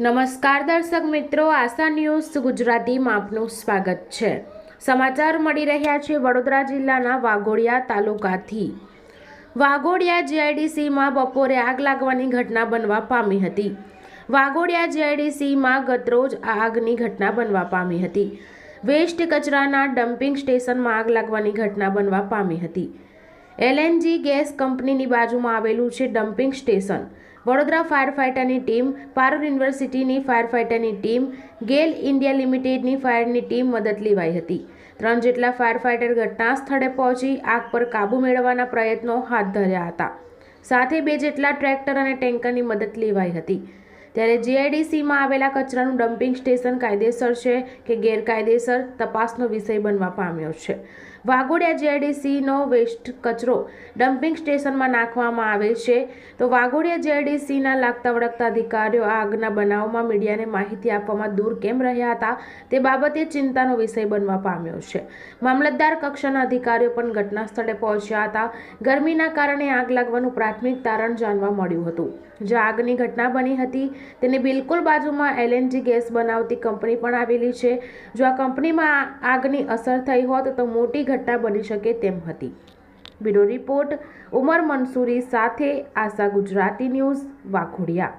નમસ્કાર દર્શક મિત્રો, આશા ન્યૂઝ ગુજરાતીમાં આપનું સ્વાગત છે. સમાચાર મળી રહ્યા છે વડોદરા જિલ્લાના વાઘોડિયા તાલુકાથી. વાઘોડિયા જીઆઈડીસીમાં બપોરે આગ લાગવાની ઘટના બનવા પામી હતી. વાઘોડિયા જીઆઈડીસીમાં ગતરોજ આગની ઘટના બનવા પામી હતી. વેસ્ટ કચરાના ડમ્પિંગ સ્ટેશનમાં આગ લાગવાની ઘટના બનવા પામી હતી. એલએનજી ગેસ કંપનીની બાજુમાં આવેલું છે ડમ્પિંગ સ્ટેશન. વડોદરા ફાયર ફાઇટરની ટીમ પારૂર યુનિવર્સિટીની ફાયર ફાઇટરની ટીમ, ગેલ ઇન્ડિયા લિમિટેડની ફાયરની ટીમ મદદ લેવાઈ હતી. ત્રણ જેટલા ફાયર ફાઇટર ઘટના સ્થળે પહોંચી આગ પર કાબૂ મેળવવાના પ્રયત્નો હાથ ધર્યા હતા. સાથે બે જેટલા ટ્રેક્ટર અને ટેન્કરની મદદ લેવાઈ હતી. ત્યારે જીઆઈડીસીમાં આવેલા કચરાનું ડમ્પિંગ સ્ટેશન કાયદેસર છે કે ગેરકાયદેસર તપાસનો વિષય બનવા પામ્યો છે. વાઘોડિયા જીઆઈડીસીનો વેસ્ટ કચરો ડમ્પિંગ સ્ટેશનમાં નાખવામાં આવે છે. તો વાઘોડિયા જીઆઈડીસીના લાગતા વળગતા અધિકારીઓ આ આગના બનાવમાં મીડિયાને માહિતી આપવામાં દૂર કેમ રહ્યા હતા તે બાબતે ચિંતાનો વિષય બનવા પામ્યો છે. મામલતદાર કક્ષાના અધિકારીઓ પણ ઘટના સ્થળે પહોંચ્યા હતા. ગરમીના કારણે આગ લાગવાનું પ્રાથમિક તારણ જાણવા મળ્યું હતું. જે આગની ઘટના બની હતી તેની બિલકુલ બાજુમાં એલએનજી ગેસ બનાવતી કંપની પણ આવેલી છે. જો આ કંપનીમાં આગની અસર થઈ હોત તો મોટી ઘટના બની શકે તેમ હતી. બ્યુરો રિપોર્ટ, ઉમર મંસૂરી સાથે આશા ગુજરાતી ન્યૂઝ વાઘોડિયા.